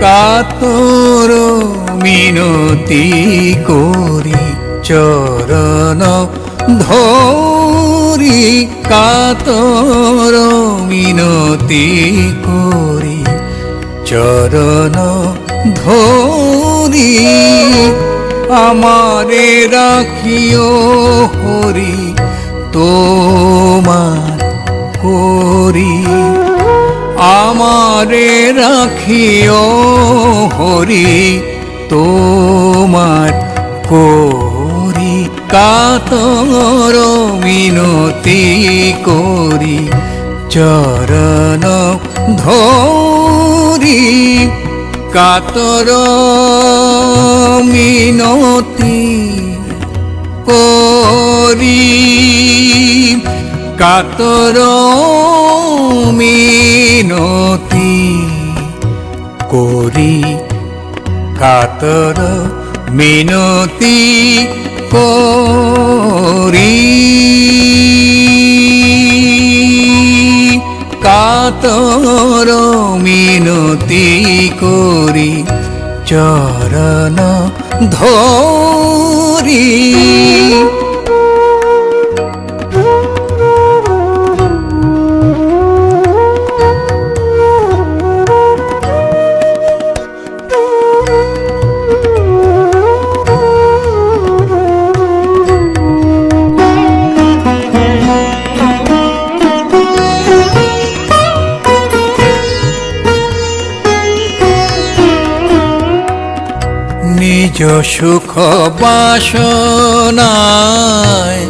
কাতর মিনতি করি চরণ ধরি। কাতর মিনতি করি চরণ ধরি। আমারে রাখিও হরি তোমার করি রাখিও হরি, তোমার করি, কাতর মিনতি করি, চরণ ধরি, কাতর মিনতি করি, কাতর মিনতি করি। কাতর মিনতি করি। কাতর মিনতি করি চরণ ধরি। নিজ সুখ বাসনায়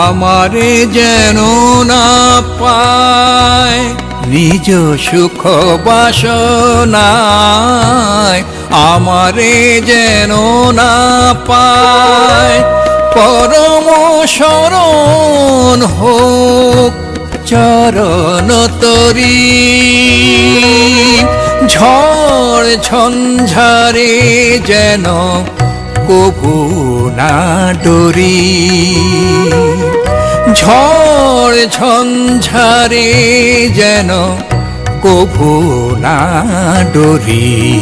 আমারে যেন না পায়। নিজ সুখ বাসনায় আমারে যেন না পায়। পরম শরণ হোক চরণ তরী। ঝড় ঝঞ্ঝারে যেন কভু না ডরি। ঝড় ঝঞ্ঝারে যেন কভু না ডরি।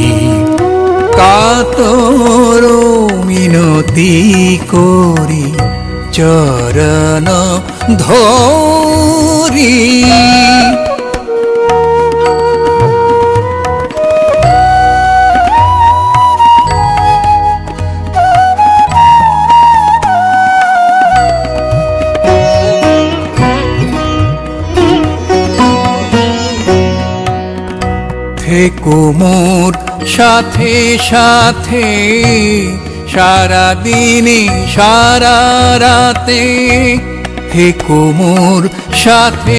কাতর মিনতি করি, চরণ ধরি। থেকো মোর সাথে সাথে সারা দিনে সারা রাতে থেকো মোর সাথে